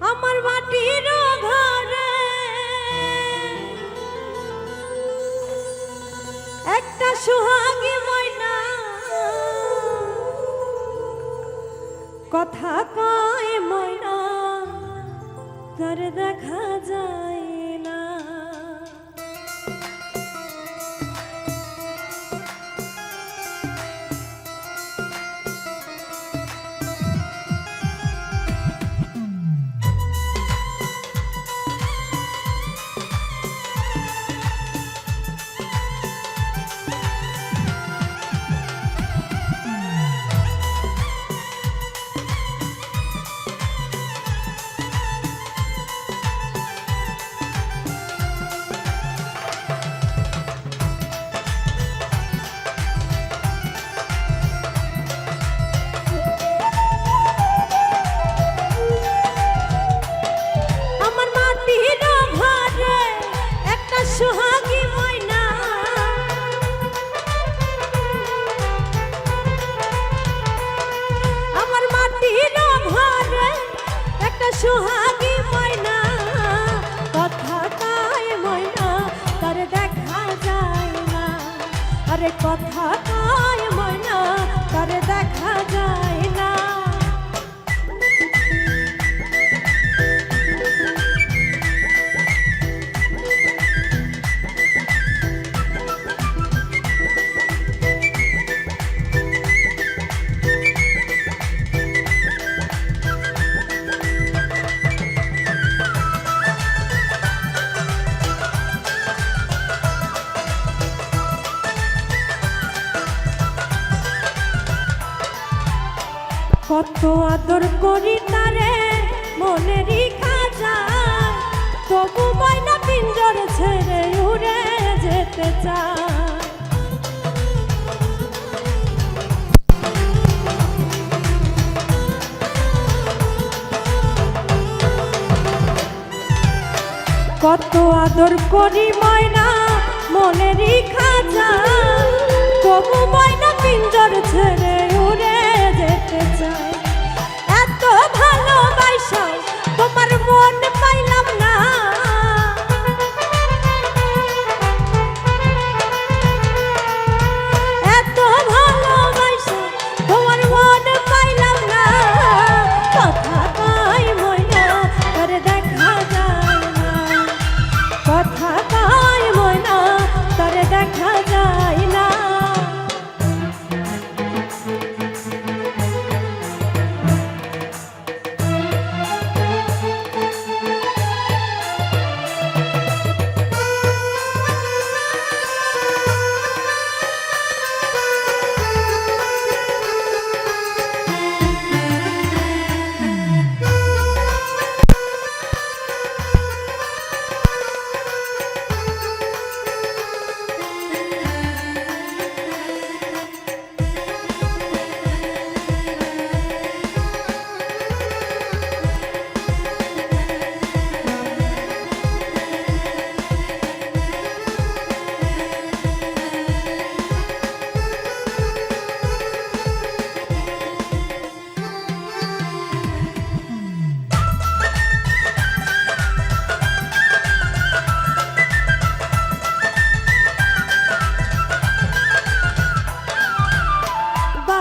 আমার একটা সুহাগী ময়না। কথা কয় ময়না তার দেখা যায় কথা কত আদর করি তারে, মনেরই খাজা। তবু ময়না পিঞ্জর ছেড়ে উড়ে যেতে চায়। কত আদর করি ময়না, মনেরই খাজা। তবু ময়না পিঞ্জর ছেড়ে উড়ে যেতে চায়। ভালোবাসা। তোমার মন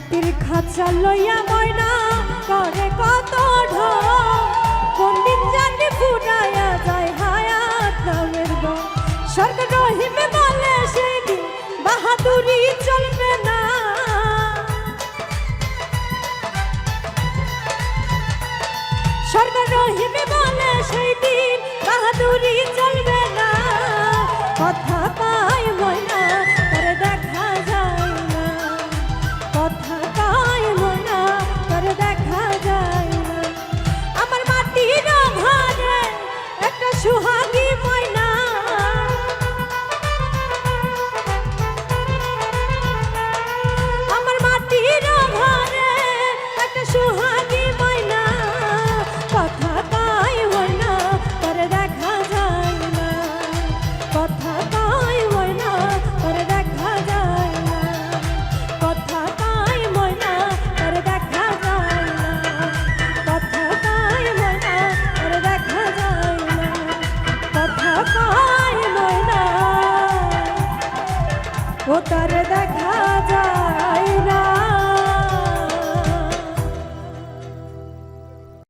মাটির খাঁচা লইয়া ময়না করে কত পণ্ডিত জানি ফুটাইয়া যায় হায়াত নামের রহিমে বলে বাহাদুরি চলবে না। সরকার রহিমে বলে সেই দিন বাহাদুরি চলবে